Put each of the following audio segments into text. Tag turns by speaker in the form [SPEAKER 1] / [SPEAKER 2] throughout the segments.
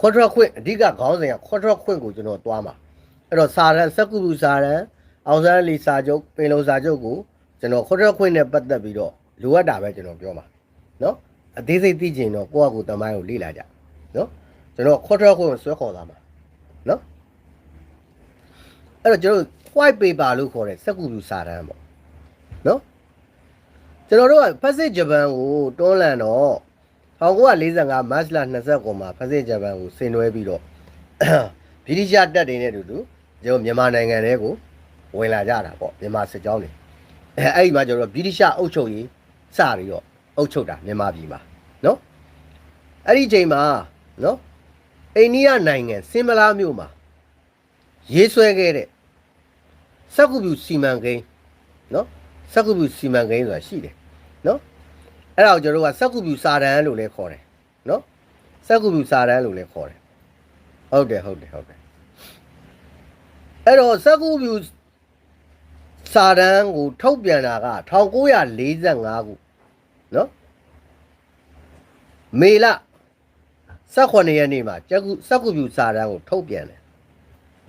[SPEAKER 1] ခေါ်ထွက်ခွင့်အဓိကခေါင်းစဉ်ကခေါ်ထွက်ခွင့်ကိုကျွန်တော်သွားမှာအဲ့တော့စာရန်စက္ကူပူစာရန်အောင်ဆန်းလီစာချုပ်ပင်လုံစာချုပ်ကိုကျွန်တော်ခေါ်ထွက်ခွင့်နဲ့ပတ်သက်ပြီးတော့လိုအပ်တာပဲကျွန်တော်ပြောမှာနော်အသေးစိတ်သိချင်တော့ကိုယ့်အကူတမိုင်းကိုလေ့လာကြနော်ကျွန်တော်ခေါ်ထွက်ခွင့်ကိုဆွဲခေါ်သားမှာနော်အဲ့တော့ကျွန်တော်တို့ white paper လို့ခေါ်တဲ့စက္ကူပူစာရန်ပေါ့နော်ကျွန်တော်တို့က Pacific Japan ကိုတွန်းလှန်တော့ 1945မတ်လ29မှာ Pacific Japan ကိုဆင်နွှဲပြီးတော့ဗြိတိရှတပ်တွေနဲ့အတူတူကျွန်တော်မြန်မာနိုင်ငံထဲကိုဝင်လာကြတာပေါ့မြန်မာစစ်ကြောင်းတွေအဲအဲ့ဒီမှာကျွန်တော်ဗြိတိရှအုပ်ချုပ်ရေးစပြီးတော့အုပ်ချုပ်တာမြန်မာပြည်မှာနော်အဲ့ဒီချိန်မှာနော်အိန္ဒိယနိုင်ငံစင်မလာမြို့မှာရေးဆွဲခဲ့တဲ့စက္ကူပြူစီမံကိန်းနော်စက္ကူပြူစီမံကိန်းဆိုတာရှိတယ်နော် အဲ့ဒါကိုကျွန်တော်တို့ကစက္ကူပြူစာတန်းလို့လည်းခေါ်တယ်နော်စက္ကူပြူစာတန်းလို့လည်းခေါ်တယ်ဟုတ်တယ်ဟုတ်တယ်ဟုတ်တယ်အဲ့တော့စက္ကူပြူစာတန်းကိုထုတ်ပြန်တာက1945ခုနော်မေလ18ရက်နေ့မှာစက္ကူစက္ကူပြူစာတန်းကိုထုတ်ပြန်တယ်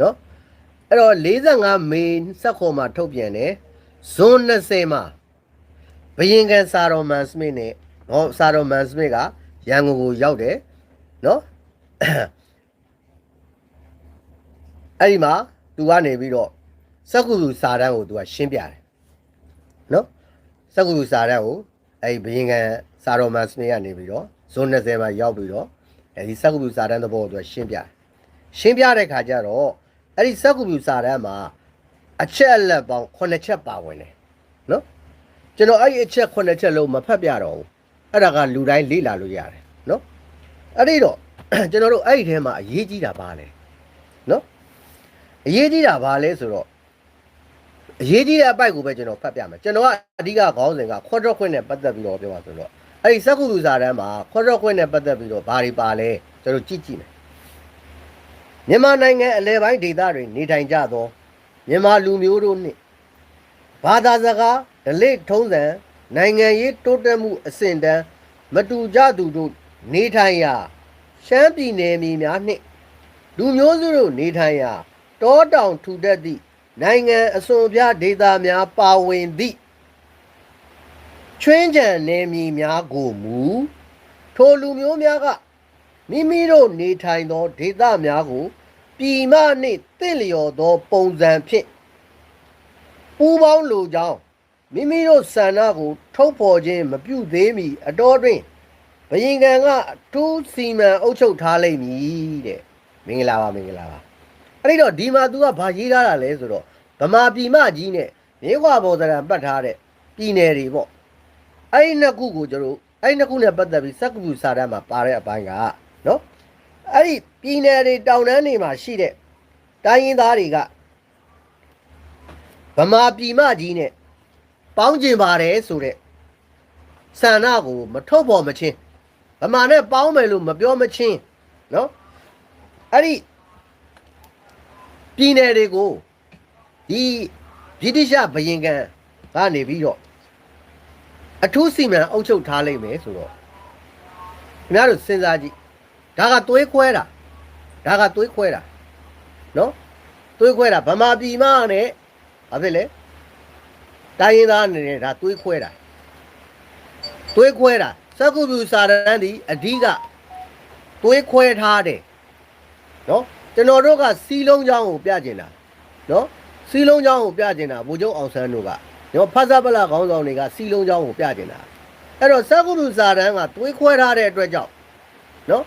[SPEAKER 1] နော်အဲ့တော့45မေ16မှာထုတ်ပြန်တယ်ဇွန်20မှာ ဘယင်ကန်စာတော်မန်စမစ်နဲ့ဟောစာတော်မန်စမစ်ကရန်ကုန်ကိုရောက်တယ်နော်အဲ့ဒီမှာသူကနေပြီးတော့စက္ကူပြူစာတန်းကိုသူကရှင်းပြတယ်နော်စက္ကူပြူစာတန်းကိုအဲ့ဒီဘယင်ကန်စာတော်မန်စမစ်ကနေပြီးတော့ဇွန်20မှာရောက်ပြီးတော့အဲဒီစက္ကူပြူစာတန်းသဘောကိုသူကရှင်းပြတယ်ရှင်းပြတဲ့ခါကျတော့အဲ့ဒီစက္ကူပြူစာတန်းမှာအချက်အလက်ပေါင်း9ချက်ပါဝင်တယ်နော် ကျွန်တော်အဲ့ဒီအချက်9ချက်လုံးမဖတ်ပြတော့ဘူးအဲ့ဒါကလူတိုင်းလေ့လာလို့ရတယ်နော်အဲ့ဒီတော့ကျွန်တော်တို့အဲ့ဒီထဲမှာအရေးကြီးတာပါလဲနော်အရေးကြီးတာပါလဲဆိုတော့အရေးကြီးတဲ့အပိုက်ကိုပဲကျွန်တော်ဖတ်ပြမယ်ကျွန်တော်ကအဓိကခေါင်းစဉ်ကခွတ်တော့ခွင့်နဲ့ပတ်သက်ပြီးတော့ပြောပါဆိုတော့အဲ့ဒီစက္ကူလူစာတန်းမှာခွတ်တော့ခွင့်နဲ့ပတ်သက်ပြီးတော့ဘာတွေပါလဲကျွန်တော်ကြည့်ကြည့်မယ်မြန်မာနိုင်ငံအလဲပိုင်းဒေသတွေနေထိုင်ကြသောမြန်မာလူမျိုးတို့နှင့် ဘာသာစကားဓလေ့ထုံးစံနိုင်ငံရေးတိုးတက်မှုအဆင့်တန်းမတူကြသူတို့နေထိုင်ရာရှမ်းပြည်နယ်မြေများနှင့်လူမျိုးစုတို့နေထိုင်ရာတောတောင်ထူထပ်သည့်နိုင်ငံအစွန်အပြားဒေသများပါဝင်သည့်ချွင်းချံနယ်မြေများကိုမူထိုလူမျိုးများကမိမိတို့နေထိုင်သောဒေသများကိုပြည်မနှင့်တင့်လျော်သောပုံစံဖြင့် ပူးပေါင်းလိုကြောင်းမိမိတို့ဆန္ဒကို ထုတ်ဖော်ခြင်းမပြုသေးမီအတော်တွင်ဘယင်ကံကအထူးစီမံအုပ်ချုပ်ထားလိမ့်မည်တဲ့မင်္ဂလာပါမင်္ဂလာပါအဲ့ဒီတော့ဒီမှာ तू ကဘာရေးထားတာလဲဆိုတော့ဗမာပြည်မကြီးနဲ့မြေခွာဘော်ဒရံပတ်ထားတဲ့ပြည်နယ်တွေပေါ့အဲ့ဒီနှစ်ခုကိုကျွန်တော်တို့အဲ့ဒီနှစ်ခုနဲ့ပတ်သက်ပြီးစက္ကူစာတမ်းမှာပါတဲ့အပိုင်းကနော်အဲ့ဒီပြည်နယ်တွေတောင်တန်းတွေမှာရှိတဲ့တိုင်းရင်းသားတွေက ဗမာပြည်မကြီးနဲ့ပေါင်းကျင်ပါတယ်ဆိုတဲ့ဆန္ဒကိုမထုတ်ဖော်မချင်းဗမာနဲ့ပေါင်းမယ်လို့မပြောမချင်းနော်အဲ့ဒီပြည်နယ်တွေကိုဒီဗြိတိရှဘယင်ကန်ကနေပြီးတော့အထူးစီမံအုပ်ချုပ်ထားလိုက်မယ်ဆိုတော့ခင်ဗျားတို့စဉ်းစားကြည့်ဒါကသွေးခွဲတာဒါကသွေးခွဲတာနော်သွေးခွဲတာဗမာပြည်မနဲ့ ဘာဖြစ်လဲတိုင်းရင်းသားအနေနဲ့ဒါသွေးခွဲတာသွေးခွဲတာစက္ကူပြူစာတန်းဒီအဓိကသွေးခွဲထားတယ်နော်ကျွန်တော်တို့ကစီလုံးချောင်းကိုပြကျင်တာနော်စီလုံးချောင်းကိုပြကျင်တာဗိုလ်ချုပ်အောင်ဆန်းတို့ကနော်ဖတ်စားပလခေါင်းဆောင်တွေကစီလုံးချောင်းကိုပြကျင်တာအဲ့တော့စက္ကုလူစာတန်းကတွေးခွဲထားတဲ့အတွက်ကြောင့်နော်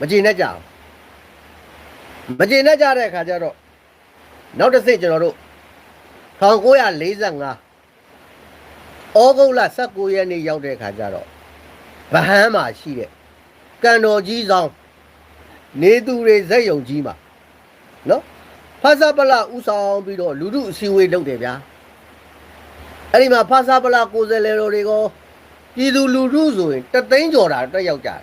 [SPEAKER 1] မကျေနပ်ကြအောင်မကျေနပ်ကြတဲ့အခါကျတော့နောက်တစ်ဆင့်ကျွန်တော်တို့ 1945ဩဂုတ်လ19ရက်နေ့ရောက်တဲ့အခါကျတော့ဗဟန်းမှာရှိတဲ့ကန်တော်ကြီးဆောင်နေသူတွေဇက်ယုံကြီးမှာနော်ဖာစာပလဥဆောင်ပြီးတော့လူမှုအစည်းအဝေးလုပ်တယ်ဗျာအဲ့ဒီမှာဖာစာပလကိုယ်စားလှယ်တော်တွေကိုပြည်သူလူထုဆိုရင်တသိန်းကျော်တာတက်ရောက်ကြတယ်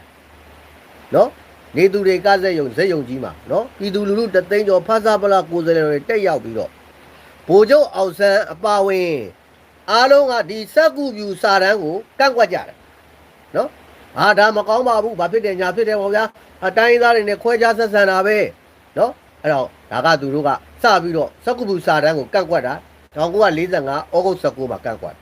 [SPEAKER 1] နော်နေသူတွေကဇက်ယုံဇက်ယုံကြီးမှာနော်ပြည်သူလူထုတသိန်းကျော်ဖာစာပလကိုယ်စားလှယ်တော်တွေတက်ရောက်ပြီးတော့ ဗိုလ်ချုပ်အောင်ဆန်းအပါဝင်အားလုံးကဒီစက်ကူပြူစာတန်းကိုကန့်ကွက်ကြတယ်နော်ဘဟာဒါမကောင်းပါဘူးဘာဖြစ်တယ်ညာဖြစ်တယ်ပေါ့ဗျာအတိုင်းသားတွေနဲ့ခွဲခြားဆက်ဆံတာပဲနော်အဲ့တော့ဒါကသူတို့ကစပြီးတော့စက္ကုပုစာတန်းကိုကန့်ကွက်တာ1945ဩဂုတ်19မှာကန့်ကွက်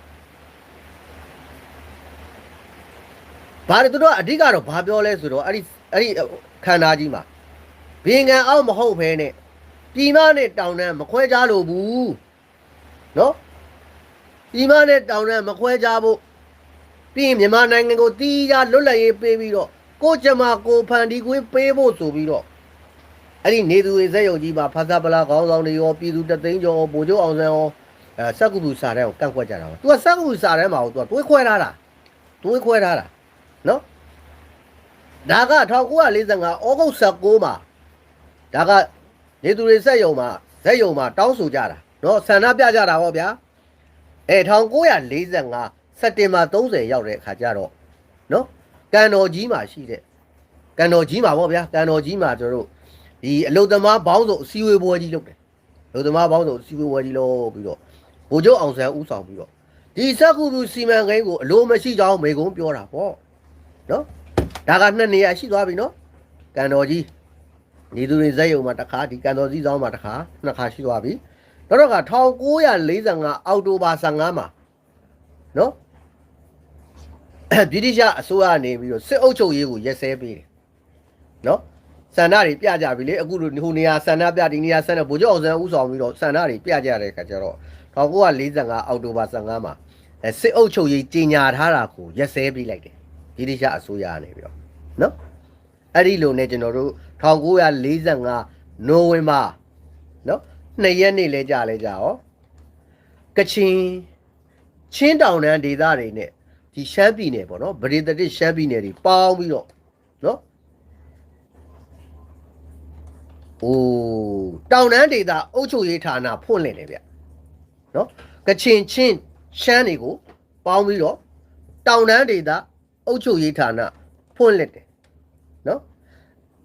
[SPEAKER 1] ဘာလဲသူတို့ကအဓိကတော့ဘာပြောလဲဆိုတော့အဲ့ဒီအဲ့ဒီခန္ဓာကြီးမှာဘင်ငံအောက်မဟုတ်ဘဲနဲ့ ပြည်မနဲ့တောင်တန်းမခွဲခြားလို့ဘူးနော်ပြည်မနဲ့တောင်တန်းမခွဲခြားဖို့ပြီးရင်မြန်မာနိုင်ငံကိုတီးကြလွတ်လပ်ရေးပေးပြီးတော့ကိုကျမကိုဖန်ဒီကွေးပေးဖို့ဆိုပြီးတော့အဲ့ဒီနေသူတွေဇက်ယုံကြီးမှာဖာသာပလာခေါင်းဆောင်တွေရောပြည်သူတသိန်းကျော်ဗိုလ်ချုပ်အောင်ဆန်းရောအဲစက္ကူပူစာတန်းကိုကန့်ကွက်ကြတာပါ။ तू ကစက္ကူပူစာတန်းမှာကို तू ကတွေးခွဲထားတာ။တွေးခွဲထားတာနော်။ဒါက1945ဩဂုတ်19မှာဒါက နေသူတွေဇက်ယုံမှာဇက်ယုံမှာတောင်းဆိုကြတာနော်ဆန္ဒပြကြတာဟောဗျာ။အဲ1945စက်တင်ဘာ30ရောက်တဲ့အခါကျတော့နော်ကန်တော်ကြီးမှာရှိတဲ့ကန်တော်ကြီးမှာပေါ့ဗျာကန်တော်ကြီးမှာကျွန်တော်တို့ဒီအလုသမားဘောင်းစုံအစည်းအဝေးပွဲကြီးလုပ်တယ်အလုသမားဘောင်းစုံအစည်းအဝေးပွဲကြီးလုပ်ပြီးတော့ဗိုလ်ချုပ်အောင်ဆန်းဦးဆောင်ပြီးတော့ဒီစက်ကူကူစီမံကိန်းကိုအလိုမရှိကြောင်းမေကုံပြောတာပေါ့နော်ဒါကနှစ်နေရာရှိသွားပြီနော်ကန်တော်ကြီး နေသူတွေဇက်ယုံမှာတစ်ခါဒီကန်တော်ကြီးဆောင်မှာတစ်ခါနှစ်ခါရှိသွားပြီတော့တော့က1945အောက်တိုဘာ15မှာနော်ဗြိတိရှအစိုးရကနေပြီးတော့စစ်အုပ်ချုပ်ရေးကိုရက်စဲပေးတယ်နော်ဆန္ဒတွေပြကြပြီလေအခုလိုဟိုနေရာဆန္ဒပြဒီနေရာဆန္ဒဗိုလ်ချုပ်အောင်ဆန်းဦးဆောင်ပြီးတော့ဆန္ဒတွေပြကြတဲ့ခါကျတော့1945အောက်တိုဘာ15မှာအဲစစ်အုပ်ချုပ်ရေးကြီးညာထားတာကိုရက်စဲပေးလိုက်တယ်ဗြိတိရှအစိုးရကနေပြီးတော့နော်အဲ့ဒီလိုနဲ့ကျွန်တော်တို့ 1945နိုဝင်ဘာနော်နှစ်ရက်နေ့လဲကြာလဲကြာရောကချင်ချင်းတောင်တန်းဒေသတွေနဲ့ဒီရှမ်းပြည်နယ်ပေါ့နော်ဗရေတတစ်ရှမ်းပြည်နယ်တွေပေါင်းပြီးတော့နော်အိုးတောင်တန်းဒေသအုပ်ချုပ်ရေးဌာနဖွင့်လှစ်တယ်ဗျနော်ကချင်ချင်းရှမ်းတွေကိုပေါင်းပြီးတော့တောင်တန်းဒေသအုပ်ချုပ်ရေးဌာနဖွင့်လှစ်တယ်နော်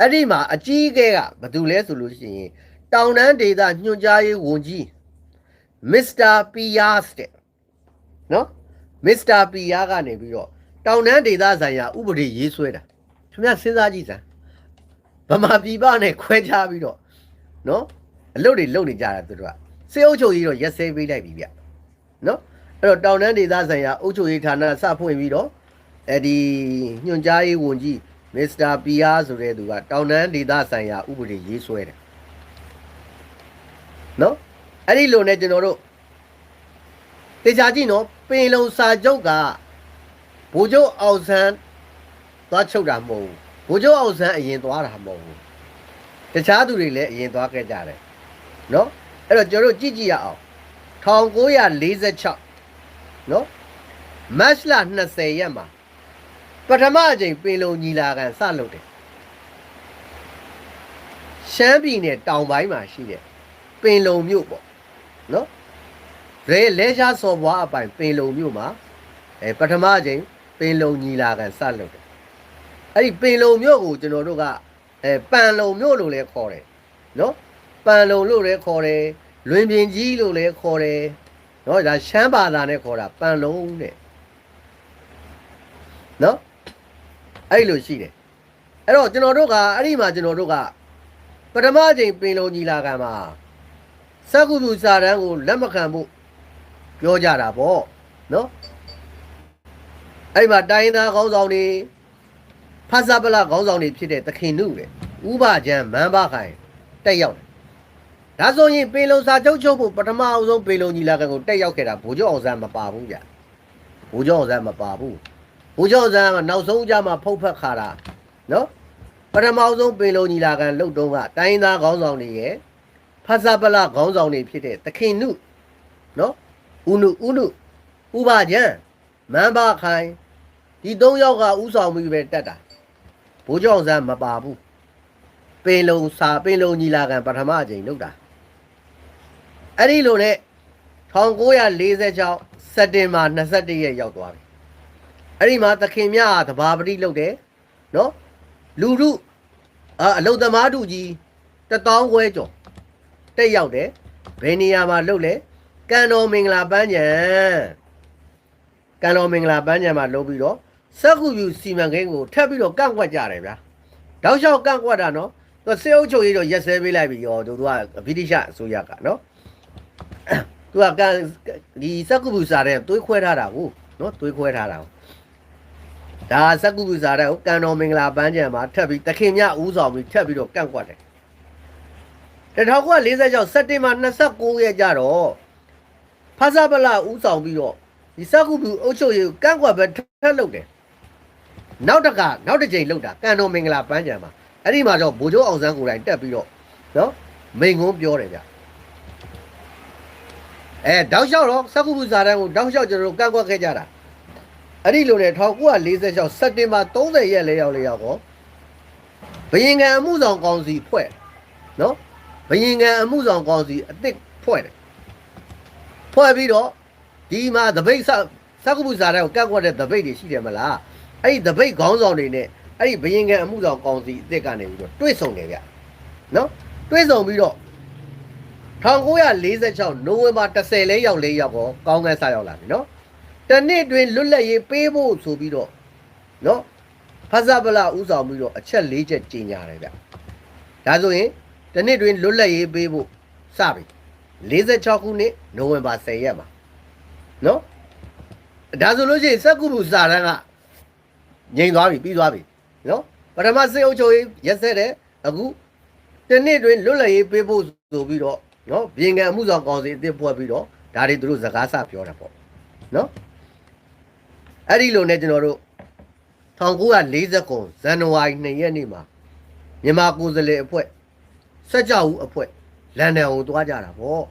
[SPEAKER 1] အဲ့ဒီမှာအကြီးအကဲကဘာတူလဲဆိုလို့ရှိရင်တောင်တန်းဒေသညွှန်ကြားရေးဝန်ကြီးမစ္စတာပီယာစ်တဲ့နော်မစ္စတာပီယာကနေပြီးတော့တောင်တန်းဒေသဆိုင်ရာဥပဒေရေးဆွဲတာခင်ဗျစဉ်းစားကြည့်စမ်းဗမာပြည်ပနဲ့ခွဲခြားပြီးတော့နော်အလုပ်တွေလုပ်နေကြတာသူတို့ကစေအုပ်ချုပ်ရေးတော့ရက်စဲပေးလိုက်ပြီဗျနော်အဲ့တော့တောင်တန်းဒေသဆိုင်ရာအုပ်ချုပ်ရေးဌာနစဖွင့်ပြီးတော့အဲ့ဒီညွှန်ကြားရေးဝန်ကြီး မစ္စတာပီယာဆိုတဲ့သူကတောင်တန်းဒေသဆိုင်ရာဥပဒေရေးဆွဲတယ်နော်အဲ့ဒီလိုနဲ့ကျွန်တော်တို့တေချာကြည့်နော်ပင်လုံစာချုပ်ကဘိုးချုပ်အောင်ဆန်းသွားချုပ်တာမဟုတ်ဘူးဘိုးချုပ်အောင်ဆန်းအရင်သွားတာမဟုတ်ဘူးတခြားသူတွေလည်းအရင်သွားခဲ့ကြတယ်နော်အဲ့တော့ကျွန်တော်တို့ကြည့်ကြည့်ရအောင်1946နော်မတ်လ20ရက်မှာ ပထမအကြိမ်ပင်လုံညီလာခံစလုပ်တယ်ရှမ်းပြည်နယ်တောင်ပိုင်းမှာရှိတဲ့ပင်လုံမြို့ပေါ့နော်ရဲလဲရှားစော်ဘွားအပိုင်ပင်လုံမြို့မှာအဲပထမအချိန်ပင်လုံညီလာခံစလုပ်တယ်အဲ့ဒီပင်လုံမြို့ကိုကျွန်တော်တို့ကအဲပန်လုံမြို့လို့လည်းခေါ်တယ်နော်ပန်လုံလို့လည်းခေါ်တယ်လွင်ပြင်ကြီးလို့လည်းခေါ်တယ်နော်ဒါရှမ်းဘာသာနဲ့ခေါ်တာပန်လုံတဲ့နော် အဲ့လိုရှိတယ်အဲ့တော့ကျွန်တော်တို့ကအဲ့ဒီမှာကျွန်တော်တို့ကပထမအချိန်ပင်လုံညီလာခံမှာစက္ကုသူစာတန်းကိုလက်မခံဖို့ပြောကြတာပေါ့နော်အဲ့ဒီမှာတိုင်းရင်းသားခေါင်းဆောင်တွေဖတ်စာပလခေါင်းဆောင်တွေဖြစ်တဲ့သခင်နုတဲ့ဥပချမ်းမန်းပါခိုင်တက်ရောက်တယ်ဒါဆိုရင်ပေလုံစာချုပ်ချုပ်ဖို့ပထမအဆုံးပေလုံညီလာခံကိုတက်ရောက်ခဲ့တာဘိုးကျော်အောင်ဆန်းမပါဘူးဗျဘိုးကျော်အောင်ဆန်းမပါဘူး ဘိုးကျော်အောင်ဆန်းကနောက်ဆုံးကြမှာဖုတ်ဖက်ခါတာနော်ပထမအဆုံးပေလုံညီလာခံလှုပ်တုံးကတိုင်းရင်းသားခေါင်းဆောင်တွေရဲ့ဖတ်စာပလခေါင်းဆောင်တွေဖြစ်တဲ့သခင်နုနော်ဥနုဥနုဥပါကျန်မန်းပါခိုင်ဒီ၃ယောက်ကဥဆောင်ပြီးပဲတက်တာဘိုးကျောင်းစမ်းမပါဘူးပင်လုံစာပင်လုံညီလာခံပထမအကြိမ်လုပ်တာအဲ့ဒီလိုနဲ့1946စက်တင်ဘာ21ရက်ရောက်သွားပြီ အဲ့ဒီမှာသခင်မြတ်ကတဘာပတိလုပ်တယ်နော်လူထုအာအလုသမားတူကြီးတထောင်ခွဲကျော်တက်ရောက်တယ်ဘယ်နေရာမှာလုပ်လဲကံတော်မင်္ဂလာပန်းညံကံတော်မင်္ဂလာပန်းညံမှာလုပ်ပြီးတော့စက်ကူပြူစီမံကိန်းကိုထပ်ပြီးတော့ကန့်ကွက်ကြတယ်ဗျာတောက်လျှောက်ကန့်ကွက်တာနော်သူစေအုပ်ချုပ်ရေးတော့ရက်စဲပေးလိုက်ပြီရောသူကဗြိတိရှအစိုးရကနော်သူကကန်ဒီစက်ကူပြူစားတဲ့သွေးခွဲထားတာကိုနော်သွေးခွဲထားတာကို ဒါစက်ကူပြူစားတဲ့ကိုကန်တော်မင်္ဂလာပန်းချံမှာထပ်ပြီးတခင်မြဦးဆောင်ပြီးထပ်ပြီးတော့ကန့်ကွက်တယ်1946စက်တင်ဘာ29ရက်ကြတော့ဖာစာပလာဦးဆောင်ပြီးတော့ဒီစက်ကူပြူအုပ်ချုပ်ရေးကိုကန့်ကွက်ပဲထပ်လုပ်တယ်နောက်တစ်ခါနောက်တစ်ကြိမ်လောက်တာကန်တော်မင်္ဂလာပန်းချံမှာအဲ့ဒီမှာတော့ဗိုလ်ချုပ်အောင်ဆန်းကိုယ်တိုင်တက်ပြီးတော့နော်မိန်ကုန်းပြောတယ်ဗျအဲတောက်လျှောက်တော့စက္ကုပုဇာတန်းကိုတောက်လျှောက်ကျွန်တော်တို့ကန့်ကွက်ခဲ့ကြတာ အဲ့ဒီလိုနဲ့1946စက်တင်ဘာ30ရက်လေးရောက်လေးရောက်တော့ဘယင်ငံအမှုဆောင်ကောင်စီဖွဲ့နော်ဘယင်ငံအမှုဆောင်ကောင်စီအစ်စ်ဖွဲ့တယ်ဖွဲ့ပြီးတော့ဒီမှာတပိတ်စစက္ကုပုဇာတန်းကိုကန့်ကွက်တဲ့တပိတ်တွေရှိတယ်မလားအဲ့ဒီတပိတ်ခေါင်းဆောင်တွေနဲ့အဲ့ဒီဘယင်ကန်အမှုဆောင်ကောင်စီအစ်စ်ကနေပြီးတော့တွေ့ဆုံတယ်ဗျနော်တွေ့ဆုံပြီးတော့1946နိုဝင်ဘာ10လဲရောက်လဲရောက်တော့ကောင်းကန်းစားရောက်လာပြီနော် တနေ့တွင်လွတ်လပ်ရေးပေးဖို့ဆိုပြီးတော့နော်ဖဇပလာဥဆောင်ပြီးတော့အချက်၄ချက်ကြီးညာတယ်ဗျဒါဆိုရင်တနေ့တွင်လွတ်လပ်ရေးပေးဖို့စပြီ46ခုနှစ်နိုဝင်ဘာ10ရက်မှာနော်ဒါဆိုလို့ရှိရင်စက္ကုရုစာတန်းကငြိမ်သွားပြီပြီးသွားပြီနော်ပထမစေအုပ်ချုပ်ရေးရက်ဆက်တယ်အခုတနေ့တွင်လွတ်လပ်ရေးပေးဖို့ဆိုပြီးတော့နော်ပြင်ကံအမှုဆောင်ကောင်စီအစ်စ်ဖွဲ့ပြီးတော့ဒါတွေသူတို့စကားဆပြောတာပေါ့နော် အဲ့ဒီလိုနဲ့ကျွန်တော်တို့1940ခုဇန်နဝါရီ2ရက်နေ့မှာမြန်မာကိုယ်စားလှယ်အဖွဲ့စက်ကြဝဠအဖွဲ့လန်ဒန်ကိုတွားကြတာပေါ့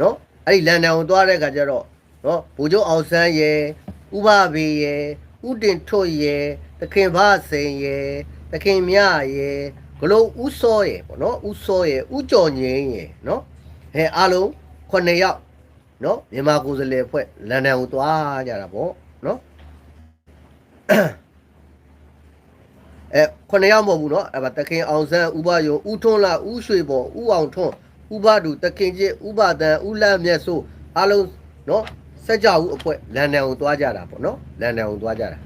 [SPEAKER 1] နော်အဲ့ဒီလန်ဒန်ကိုတွားတဲ့ခါကျတော့နော်ဗိုလ်ချုပ်အောင်ဆန်းရဲ့ဥပဘေရဲ့ဥတင်ထွတ်ရဲ့တခင်ဗစိန်ရဲ့တခင်မြရဲ့ဂလုံးဥစောရဲ့ပေါ့နော်ဥစောရဲ့ဥကြော်ငင်းရဲ့နော်အဲအားလုံး9ယောက်နော်မြန်မာကိုယ်စားလှယ်အဖွဲ့လန်ဒန်ကိုတွားကြတာပေါ့ နော်အဲခုနှစ်ယောက်မဟုတ်ဘူးနော်အဲပါတခင်အောင်ဆန်းဥပယုံဥထွန်းလာဥရွှေပေါ်ဥအောင်ထွန်းဥပဒုတခင်ကျစ်ဥပဒံဥလတ်မြတ်ဆိုအားလုံးနော်စကြဝဠာအဖွဲ့လန်ဒန်ကိုသွားကြတာပေါ့နော်လန်ဒန်ကိုသွားကြတာ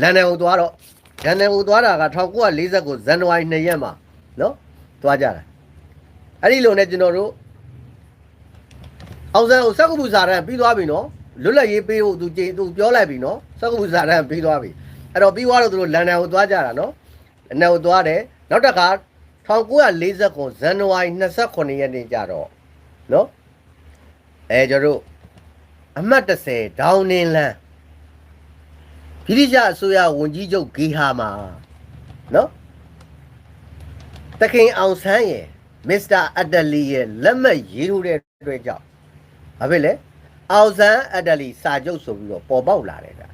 [SPEAKER 1] လန်ဒန်ကိုသွားတော့လန်ဒန်ကိုသွားတာက1949ဇန်နဝါရီ2ရက်မှာနော်သွားကြတာအဲ့ဒီလိုနဲ့ကျွန်တော်တို့ အောင်စံကိုစက္ကူစာရန်ပြီးသွားပြီနော်လွတ်လပ်ရေးပေးဖို့သူကြေသူပြောလိုက်ပြီနော်စက္ကူစာရန်ပြီးသွားပြီအဲ့တော့ပြီးသွားတော့သူတို့လန်ဒန်ကိုသွားကြတာနော်အနယ်ကိုသွားတယ်နောက်တစ်ခါ1940ခုဇန်နဝါရီ29ရက်နေ့ကျတော့နော်အဲကျွန်တော်အမှတ်30ဒေါင်းနင်းလန်းဗြိတိရှအစိုးရဝန်ကြီးချုပ်ဂေဟာမှာနော်တခင်အောင်ဆန်းရဲ့မစ္စတာအက်ဒလီရဲ့လက်မှတ်ရေးထိုးတဲ့အတွက်ကြောင့် ဘာဖြစ်လဲအောင်ဆန်းအဒလီစာချုပ်ဆိုပြီးတော့ပေါ်ပေါက်လာတယ်ဗျ